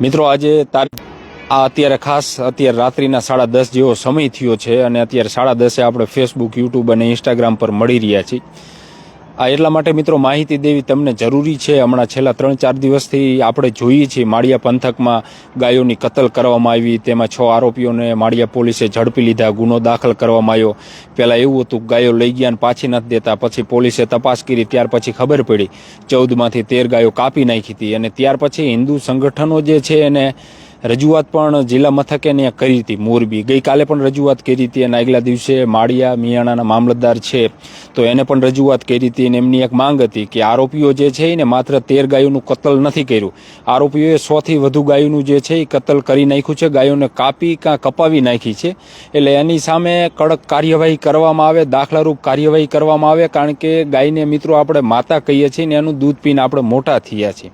મિત્રો, આજે તારીખ આ અત્યારે ખાસ અત્યારે રાત્રિના સાડા દસ જેવો સમય થયો છે અને અત્યારે સાડા દસે આપણે ફેસબુક યુટ્યુબ અને ઇન્સ્ટાગ્રામ પર મળી રહ્યા છીએ. આ એટલા માટે મિત્રો માહિતી દેવી તમને જરૂરી છે. હમણાં છેલ્લા ત્રણ ચાર દિવસથી આપણે જોઈએ છીએ માળિયા પંથકમાં ગાયોની કતલ કરવામાં આવી. તેમાં છ આરોપીઓને માળિયા પોલીસે ઝડપી લીધા, ગુનો દાખલ કરવામાં આવ્યો. પહેલાં એવું હતું, ગાયો લઈ ગયા અને પાછી નથી દેતા. પછી પોલીસે તપાસ કરી, ત્યાર પછી ખબર પડી. ચૌદમાંથી તેર ગાયો કાપી નાખી હતી અને ત્યાર પછી હિન્દુ સંગઠનો જે છે એને રજૂઆત પણ જિલ્લા મથકે ને કરી હતી મોરબી. ગઈકાલે પણ રજૂઆત કરી હતી અને આગલા દિવસે માળિયા મિયાણાના મામલતદાર છે. તો એને પણ રજૂઆત કરી હતી અને એમની એક માંગ હતી કે આરોપીઓ જે છે એને માત્ર તેર ગાયોનું કતલ નથી કર્યું. આરોપીઓએ સોથી વધુ ગાયોનું જે છે એ કતલ કરી નાખ્યું છે. ગાયોને કાપી કાં કપાવી નાખી છે. એટલે એની સામે કડક કાર્યવાહી કરવામાં આવે, દાખલારૂપ કાર્યવાહી કરવામાં આવે, કારણ કે ગાયને મિત્રો આપણે માતા કહીએ છીએ ને એનું દૂધ પીને આપણે મોટા થયા છીએ.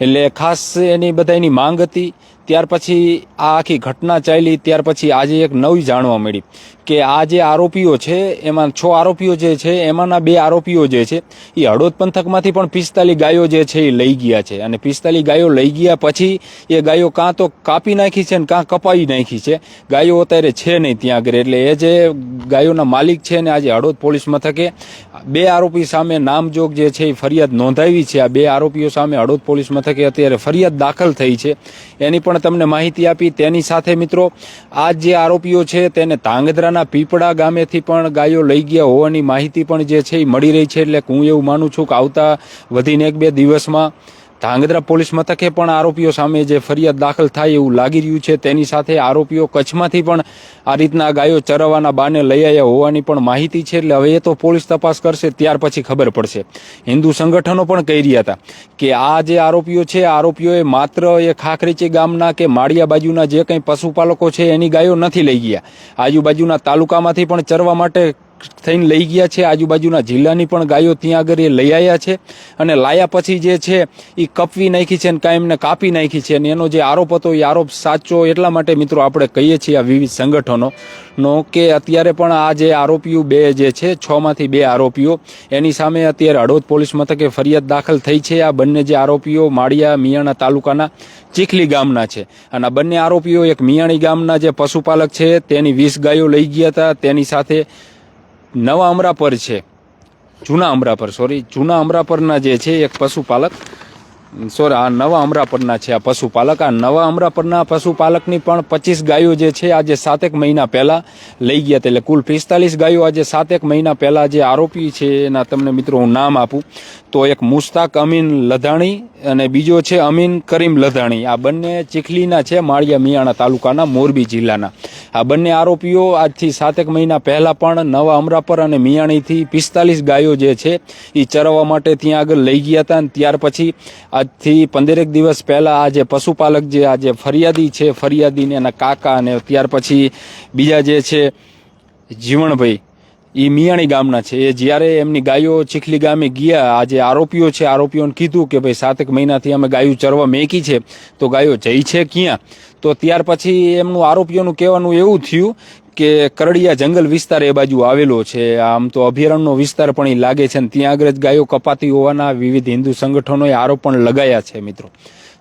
એટલે ખાસ એની બધાની માંગ હતી. ત્યાર પછી આ આખી ઘટના ચાલી, ત્યાર પછી આજે એક નવી જાણવા મળી કે આ જે આરોપીઓ છે, એમાં છ આરોપીઓ જે છે, એમાંના બે આરોપીઓ જે છે, એ હળવદ પંથકમાંથી પણ પિસ્તાલીસ ગાયો જે છે, એ લઈ ગયા છે. અને પિસ્તાલીસ ગાયો લઈ ગયા પછી એ ગાયો કાં તો કાપી નાખી છે ને કાં કપાવી નાખી છે. ગાયો અત્યારે છે નહીં ત્યાં આગળ. એટલે એ જે ગાયોના માલિક છે ને આજે હળવદ પોલીસ મથકે બે આરોપી સામે નામજોગ જે છે, એ ફરિયાદ નોંધાવી છે. આ બે આરોપીઓ સામે હળવદ પોલીસ મથકે અત્યારે ફરિયાદ દાખલ થઈ છે. એની પણ તમને માહિતી આપી. તેની સાથે મિત્રો, આ જે આરોપીઓ છે તેને તાંગધ્રાના પીપળા ગામેથી પણ ગાયો લઈ ગયા હોવાની માહિતી પણ જે છે એ મળી રહી છે. એટલે હું એવું માનું છું કે આવતા વધીને એક બે દિવસમાં ધાંગધ્રા પોલીસ મથકે પણ આરોપીઓ સામે જે ફરિયાદ દાખલ થાય એવું લાગી રહ્યું છે, તેની સાથે આરોપીઓ કચ્છમાંથી પણ આ રીતના ગાયો ચરવાના બાને લઈ આવ્યા હોવાની પણ માહિતી છે, એટલે હવે એ તો પોલીસ તપાસ કરશે, ત્યાર પછી ખબર પડશે. હિન્દુ સંગઠનો પણ કહી રહ્યા હતા કે આ જે આરોપીઓ છે આરોપીઓએ માત્ર એ ખાખરીચી ગામના કે માળિયા બાજુના જે કંઈ પશુપાલકો છે, એની ગાયો નથી લઈ ગયા. આજુબાજુના તાલુકામાંથી પણ ચરવા માટે થઈને લઈ ગયા છે. આજુબાજુના જિલ્લાની પણ ગાયો ત્યાં આગળ એ લઈ આવ્યા છે. અને લાયા પછી જે છે એ કપવી નાખી છે અને કાંઈ એમને કાપી નાખી છે. અને એનો જે આરોપ હતો એ આરોપ સાચો એટલા માટે મિત્રો આપણે કહીએ છીએ આ વિવિધ સંગઠનો નો કે અત્યારે પણ આ જે આરોપીઓ બે જે છે, છ માંથી બે આરોપીઓ, એની સામે અત્યારે હળવદ પોલીસ મથકે ફરિયાદ દાખલ થઈ છે. આ બંને જે આરોપીઓ માળિયા મિયાણા તાલુકાના ચીખલી ગામના છે. અને આ બંને આરોપીઓ એક મિયાણી ગામના જે પશુપાલક છે, તેની વીસ ગાયો લઈ ગયા હતા. તેની સાથે નવા અમરાપર છે. જૂના અમરાપર સોરી જૂના અમરાપરના જે છે, એક પશુપાલક. સોરી આ નવા અમરાપરના છે આ પશુપાલક. આ નવા અમરાપરના પશુપાલકની પણ પચીસ ગાયો જે છે, આજે સાતેક મહિના પહેલાં લઈ ગયા એટલે કુલ પિસ્તાલીસ ગાયો આજે સાતેક મહિના પહેલાં જે આરોપી છે, એના તમને મિત્રો હું નામ આપું. તો એક મુસ્તાક અમીન લધાણી અને બીજો છે અમીન કરીમ લધાણી. આ બંને ચીખલીના છે, માળિયા મિયાણા તાલુકાના મોરબી જિલ્લાના. આ બંને આરોપીઓ આજથી સાતેક મહિના પહેલા પણ નવા અમરાપર અને મિયાણીથી પિસ્તાલીસ ગાયો જે છે એ ચરાવવા માટે ત્યાં આગળ લઈ ગયા હતા અને ત્યાર પછી આજથી પંદરેક દિવસ પહેલા આ જે પશુપાલક જે આ જે ફરિયાદી છે, ફરિયાદીને એના કાકા અને ત્યાર પછી બીજા જે છે, જીવણભાઈ એ મિયાણી ગામના છે. એ જ્યારે એમની ગાયો ચીખલી ગામે ગયા, આજે આરોપીઓ છે. આરોપીઓને કીધું કે ભાઈ સાતેક મહિનાથી અમે ગાયો ચરવા મેકી છે. તો ગાયો જઈ છે ક્યાં? તો ત્યાર પછી એમનું આરોપીઓનું કહેવાનું એવું થયું કે કરડિયા જંગલ વિસ્તાર એ બાજુ આવેલો છે. આમ તો અભયારણ્યનો વિસ્તાર પણ એ લાગે છે અને ત્યાં આગળ જ ગાયો કપાતી હોવાના વિવિધ હિન્દુ સંગઠનોએ આરોપ પણ લગાયા છે મિત્રો.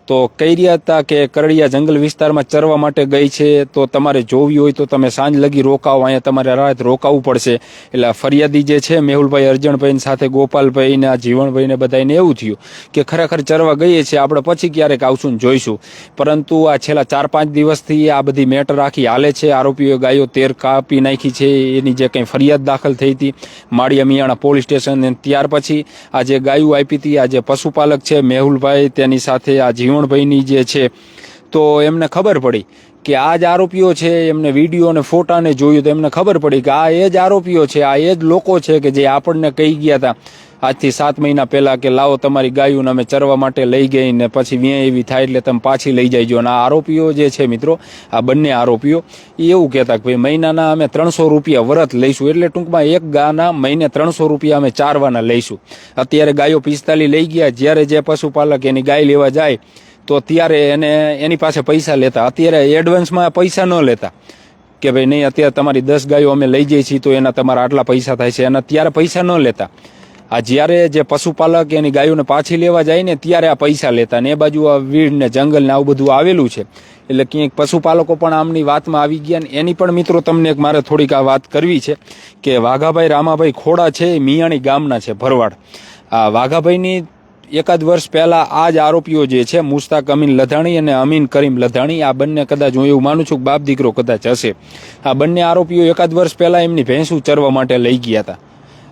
તો હતા કે કરડિયા જંગલ વિસ્તારમાં ચરવા માટે ગઈ છે. તો તમારે જોવી હોય તો તમે સાંજ લગી રોકાવો અહીંયા તમારે રાત રોકાવું પડશે. એટલે ફરિયાદી જે છે, મેહુલભાઈ અર્જણભાઈ સાથે ગોપાલભાઈને આ જીવણભાઈને બધાને એવું થયું કે ખરેખર ચરવા ગઈએ છીએ. આપણે પછી ક્યારેક આવશું ને જોઈશું. પરંતુ આ છેલ્લા ચાર પાંચ દિવસથી આ બધી મેટર આખી હાલે છે. આરોપીઓએ ગાયો તેર કાપી નાખી છે. એની જે કંઈ ફરિયાદ દાખલ થઈ હતી, માળિયા મિયાણા પોલીસ સ્ટેશન ત્યાર પછી આ જે ગાયું આપી હતી, આ જે પશુપાલક છે, મેહુલભાઈ, તેની સાથે આ જીવણભાઈની જે છે, તો એમને ખબર પડી કે આ જ આરોપીઓ છે, એમને વીડિયો અને ફોટાને જોયું તો એમને ખબર પડી કે આ એ જ આરોપીઓ છે, આ એ જ લોકો છે કે જે આપણને કહી ગયા હતા. આજથી સાત મહિના પહેલાં કે લાવો તમારી ગાયોને અમે ચરવા માટે લઈ ગઈ ને પછી વ્યાં એવી થાય એટલે તમે પાછી લઈ જઈજો અને આ આરોપીઓ જે છે મિત્રો, આ બંને આરોપીઓ એવું કહેતા કે ભાઈ મહિનાના અમે ત્રણસો રૂપિયા વરત લઈશું. એટલે ટૂંકમાં એક ગાના મહિને ત્રણસો રૂપિયા અમે ચારવાના લઈશું. અત્યારે ગાયો પિસ્તાલીસ લઈ ગયા. જ્યારે જે પશુપાલક એની ગાય લેવા જાય, તો ત્યારે એને એની પાસે પૈસા લેતા. અત્યારે એડવાન્સમાં પૈસા ન લેતા. કે ભાઈ નહીં, અત્યારે તમારી દસ ગાયો અમે લઈ જઈએ છીએ તો એના તમારા આટલા પૈસા થાય છે. અને અત્યારે પૈસા ન લેતા. આ જ્યારે જે પશુપાલક એની ગાયોને પાછી લેવા જાય ને ત્યારે આ પૈસા લેતા ને એ બાજુ આ વીડ ને જંગલ ને આવું બધું આવેલું છે. એટલે ક્યાંક પશુપાલકો પણ આમની વાતમાં આવી ગયા ને એની પણ મિત્રો તમને એક મારે થોડીક આ વાત કરવી છે કે વાઘાભાઈ રામાભાઈ ખોડા છે એ મિયાણી ગામના છે ભરવાડ. આ વાઘાભાઈની એકાદ વર્ષ પહેલા આ જ આરોપીઓ જે છે, મુસ્તાક અમીન લધાણી અને અમીન કરીમ લધાણી, આ બંને કદાચ હું એવું માનું છું કે બાપ દીકરો કદાચ હશે. આ બંને આરોપીઓ એકાદ વર્ષ પહેલા એમની ભેંસું ચરવા માટે લઈ ગયા હતા.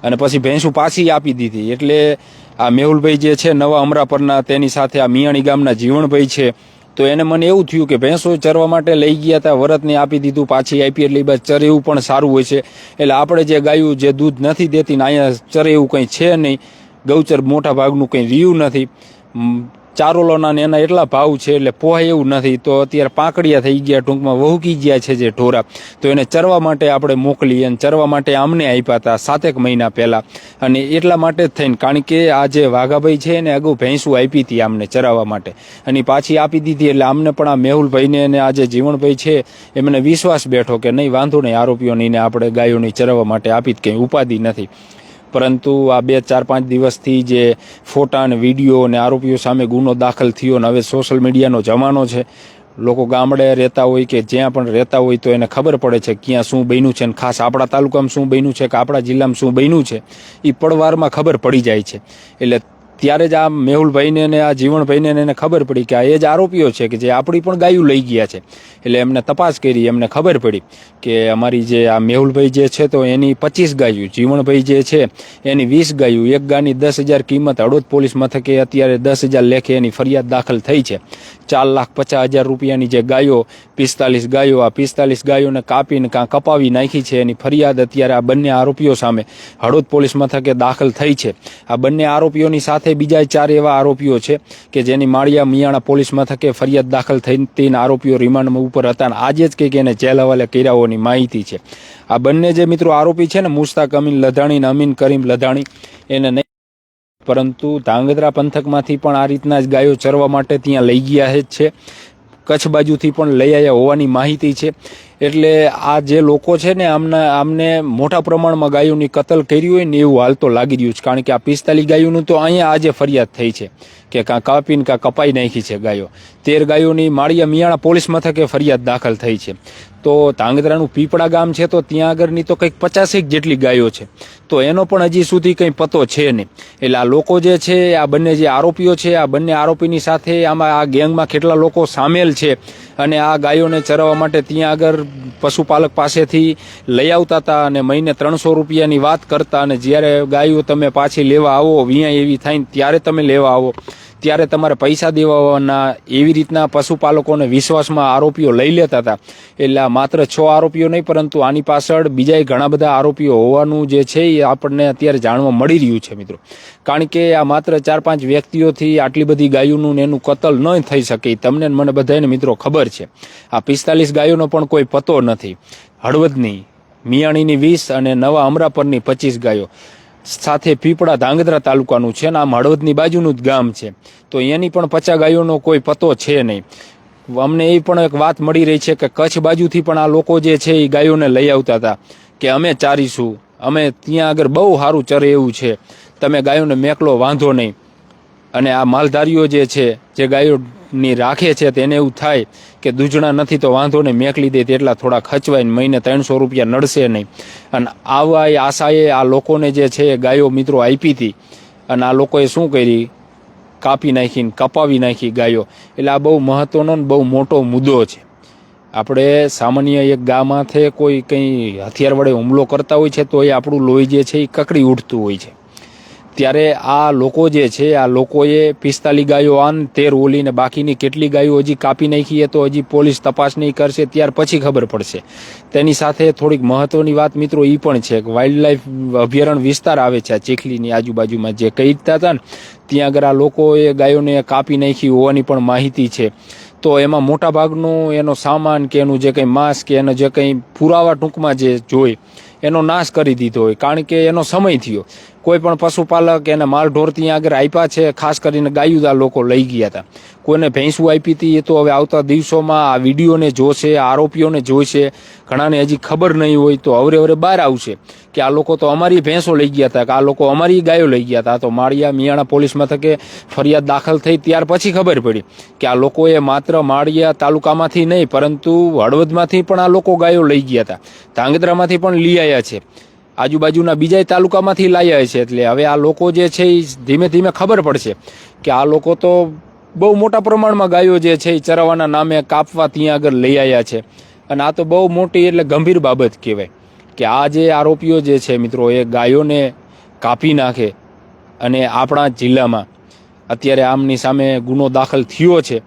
અને પછી ભેંસું પાછી આપી દીધી. એટલે આ મેહુલભાઈ જે છે, નવા અમરાપરના, તેની સાથે આ મિયાણી ગામના જીવણભાઈ છે. તો એને મને એવું થયું કે ભેંસો ચરવા માટે લઈ ગયા હતા, વરતને આપી દીધું, પાછી આપી એટલે બસ ચરે પણ સારું હોય છે. એટલે આપણે જે ગાયું, જે દૂધ નથી દેતી ને અહીંયા ચરે એવું કંઈ છે નહીં. ગૌચર મોટા ભાગનું કંઈ રહ્યું નથી. ચારોલોના એના એટલા ભાવ છે એટલે પોહાય એવું નથી. તો અત્યારે પાંકડિયા થઈ ગયા, ટૂંકમાં વહુકી ગયા છે જે ઢોરા. તો એને ચરવા માટે આપણે મોકલીએ અને ચરવા માટે આમને આપ્યા હતા સાતેક મહિના પહેલાં. અને એટલા માટે જ થઈને, કારણ કે આ જે વાઘાભાઈ છે એને અગાઉ ભેંસું આપી હતી આમને ચરાવવા માટે. અને પાછી આપી દીધી એટલે આમને પણ આ મેહુલભાઈને અને આ જે જીવણભાઈ છે, એમને વિશ્વાસ બેઠો કે નહીં, વાંધો નહીં, આરોપીઓની આપણે ગાયોની ચરાવવા માટે આપી જ કંઈ ઉપાધિ નથી. પરંતુ આ બે ચાર પાંચ દિવસથી જે ફોટા અને વીડિયો અને આરોપીઓ સામે ગુનો દાખલ થયો અને હવે સોશિયલ મીડિયાનો જમાનો છે, લોકો ગામડે રહેતા હોય કે જ્યાં પણ રહેતા હોય તો એને ખબર પડે છે ક્યાં શું બન્યું છે અને ખાસ આપણા તાલુકામાં શું બન્યું છે કે આપણા જિલ્લામાં શું બન્યું છે એ પડવારમાં ખબર પડી જાય છે. એટલે ત્યારે જ આ મેહુલભાઈને અને આ જીવણભાઈને એને ખબર પડી કે આ એ જ આરોપીઓ છે કે જે આપણી પણ ગાયું લઈ ગયા છે. એટલે એમને તપાસ કરી, એમને ખબર પડી કે અમારી જે આ મેહુલભાઈ જે છે તો એની પચીસ ગાયું, જીવણભાઈ જે છે એની વીસ ગાયું, એક ગાની દસ હજાર કિંમત હળવદ પોલીસ મથકે અત્યારે દસ હજાર લેખે એની ફરિયાદ દાખલ થઈ છે. ચાર લાખ પચાસ હજાર રૂપિયાની જે ગાયો, પિસ્તાલીસ ગાયો, આ પિસ્તાલીસ ગાયોને કાપીને કાં કપાવી નાખી છે એની ફરિયાદ અત્યારે આ બંને આરોપીઓ સામે હળવદ પોલીસ મથકે દાખલ થઈ છે. આ બંને આરોપીઓની સાથે બીજા ચાર એવા આરોપીઓ છે કે જેની માળિયા મિયાણા પોલીસ મથકે ફરિયાદ દાખલ થઈ તેને આરોપીઓ રિમાન્ડમાં ઉપર હતા અને આજે જ કંઈક એને જેલ હવાલે કર્યા માહિતી છે. આ બંને જે મિત્રો આરોપી છે ને, મુસ્તાક અમીન લધાણી અને અમીન કરીમ લધાણી, એને પરંતુ ધાંગધ્રા પંથકમાંથી પણ આ રીતના જ ગાયો ચરવા માટે ત્યાં લઈ ગયા છે. કચ્છ બાજુથી પણ લઈ આવ્યા હોવાની માહિતી છે. એટલે આ જે લોકો છે ને, આમને આમને મોટા પ્રમાણમાં ગાયોની કતલ કરી હોય ને એવું હાલ તો લાગી રહ્યું છે. કારણ કે આ પિસ્તાલીસ ગાયોનું તો અહીંયા આજે ફરિયાદ થઈ છે કે કાં કાપીને કાં કપાઈ નાખી છે ગાયો. તેર ગાયોની માળિયા મિયાણા પોલીસ મથકે ફરિયાદ દાખલ થઈ છે. તો ધાંગધ્રાનું પીપળા ગામ છે, તો ત્યાં આગળની તો કંઈક પચાસેક જેટલી ગાયો છે. તો એનો પણ હજી સુધી કંઈ પતો છે નહીં. એટલે આ લોકો જે છે, આ બંને જે આરોપીઓ છે, આ બંને આરોપીની સાથે આમાં આ ગેંગમાં કેટલા લોકો સામેલ છે અને આ ગાયોને ચરાવવા માટે ત્યાં આગળ પશુપાલક પાસેથી લઈ આવતા હતા અને મહિને ત્રણસો રૂપિયાની વાત કરતા અને જ્યારે ગાયો તમે પાછી લેવા આવો, વિયા એવી થાય ત્યારે તમે લેવા આવો. ત્યારે તમારે પૈસા દેવાના એવી રીતના પશુપાલકોને વિશ્વાસમાં આરોપીઓ લઈ લેતા હતા. એટલે માત્ર છ આરોપીઓ નહીં, પરંતુ આની પાછળ બીજાય ઘણા બધા આરોપીઓ હોવાનું જે છે એ આપણને અત્યારે જાણવા મળી રહ્યું છે, મિત્રો. કારણ કે આ માત્ર ચાર પાંચ વ્યક્તિઓથી આટલી બધી ગાયોનું ને એનું કતલ ન થઈ શકે તમને મને બધાને મિત્રો ખબર છે. આ પિસ્તાલીસ ગાયોનો પણ કોઈ પતો નથી. હળવદની, મિયાણીની વીસ અને નવા અમરાપરની પચીસ ગાયો. સાથે પીપળા ધાંગધ્રા તાલુકાનું છે અને આમ હળવદની બાજુનું જ ગામ છે. તો એની પણ પચા ગાયોનો કોઈ પતો છે નહીં. અમને એ પણ એક વાત મળી રહી છે કે કચ્છ બાજુથી પણ આ લોકો જે છે એ ગાયોને લઈ આવતા હતા કે અમે ચારીશું, અમે ત્યાં આગળ બહુ સારું ચરે એવું છે. તમે ગાયોને મેકલો વાંધો નહીં. અને આ માલધારીઓ જે છે, જે ગાયોની રાખે છે તેને એવું થાય કે દૂજણા નથી, તો વાંધો નહીં, મેકલી દે તેટલા થોડા ખચવાય ને મહિને ત્રણસો રૂપિયા નડશે નહીં. અને આવા એ આશાએ આ લોકોને જે છે ગાયો મિત્રો આપી હતી. અને આ લોકોએ શું કરી? કાપી નાખીને, કપાવી નાખી ગાયો. એટલે આ બહુ મહત્વનો ને બહુ મોટો મુદ્દો છે. આપણે સામાન્ય એક ગામાંથી કોઈ કંઈ હથિયાર વડે હુમલો કરતા હોય છે, તો એ આપણું લોહી જે છે એ કકડી ઉઠતું હોય છે. ત્યારે આ લોકો જે છે, આ લોકોએ પિસ્તાલી ગાયો આન તેર ઓલીને બાકીની કેટલી ગાયો હજી કાપી નાખી તો હજી પોલીસ તપાસ નહીં કરશે, ત્યાર પછી ખબર પડશે. તેની સાથે થોડીક મહત્વની વાત મિત્રો એ પણ છે કે વાઇલ્ડ લાઈફ અભયારણ્ય વિસ્તાર આવે છે, આ ચીખલીની આજુબાજુમાં જે કહીતા હતા ને, ત્યાં આગળ આ લોકોએ ગાયોને કાપી નાખી હોવાની પણ માહિતી છે. તો એમાં મોટાભાગનું એનો સામાન કે એનું જે કંઈ માંસ કે એનો જે કંઈ પુરાવા ટૂંકમાં જે જોઈ, એનો નાશ કરી દીધો હોય. કારણ કે એનો સમય થયો. કોઈ પણ પશુપાલક એને માલ ઢોર ત્યાં આગળ આપ્યા છે, ખાસ કરીને ગાયું આ લોકો લઈ ગયા હતા. કોઈને ભેંસું આપી હતી, એ તો હવે આવતા દિવસોમાં આ વિડીયોને જોશે આરોપીઓને જોઈશે ઘણાને હજી ખબર નહીં હોય તો અવરે અવરે બહાર આવશે કે આ લોકો તો અમારી ભેંસો લઈ ગયા હતા, કે આ લોકો અમારી ગાયો લઈ ગયા હતા. તો માળિયા મિયાણા પોલીસ મથકે ફરિયાદ દાખલ થઈ ત્યાર પછી ખબર પડી કે આ લોકોએ માત્ર માળિયા તાલુકામાંથી નહીં, પરંતુ હળવદમાંથી પણ આ લોકો ગાયો લઈ ગયા હતા. ધાંગધ્રામાંથી પણ લઈ આવ્યા છે. આજુબાજુના બીજા તાલુકામાંથી લાવ્યા છે એટલે હવે આ લોકો જે છે એ ધીમે ધીમે ખબર પડશે કે આ લોકો તો બહુ મોટા પ્રમાણમાં ગાયો જે છે એ ચરાવવાના નામે કાપવા ત્યાં આગળ લઈ આવ્યા છે. અને આ તો બહુ મોટી એટલે ગંભીર બાબત કહેવાય કે આ જે આરોપીઓ જે છે મિત્રો એ ગાયોને કાપી નાખે અને આપણા જિલ્લામાં અત્યારે આમની સામે ગુનો દાખલ થયો છે.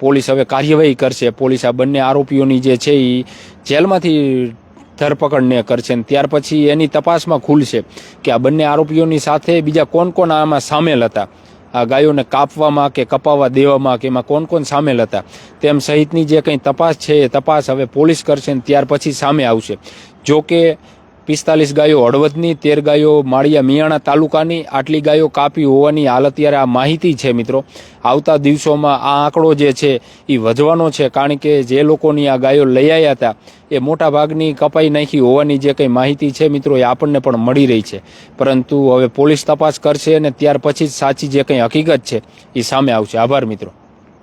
પોલીસ હવે કાર્યવાહી કરશે. પોલીસ આ બંને આરોપીઓની જે છે એ જેલમાંથી ધરપકડને કરશે અને ત્યાર પછી એની તપાસમાં ખુલશે કે આ બંને આરોપીઓની સાથે બીજા કોણ કોણ આમાં સામેલ હતા? આ ગાયોને કાપવામાં કે કપાવવા દેવામાં કે એમાં કોણ કોણ સામેલ હતા? તેમ સહિતની જે કંઈ તપાસ છે એ તપાસ હવે પોલીસ કરશે ને ત્યાર પછી સામે આવશે. જો કે પિસ્તાલીસ ગાયો હળવદની, તેર ગાયો માળિયા મિયાણા તાલુકાની, આટલી ગાયો કાપી હોવાની હાલ અત્યારે આ માહિતી છે મિત્રો. આવતા દિવસોમાં આ આંકડો જે છે એ વધવાનો છે, કારણ કે જે લોકોની આ ગાયો લઈ આવ્યા હતા, એ મોટા ભાગની કપાઈ નાખી હોવાની જે કંઈ માહિતી છે મિત્રો, એ આપણને પણ મળી રહી છે. પરંતુ હવે પોલીસ તપાસ કરશે અને ત્યાર પછી જ સાચી જે કંઈ હકીકત છે એ સામે આવશે. આભાર મિત્રો.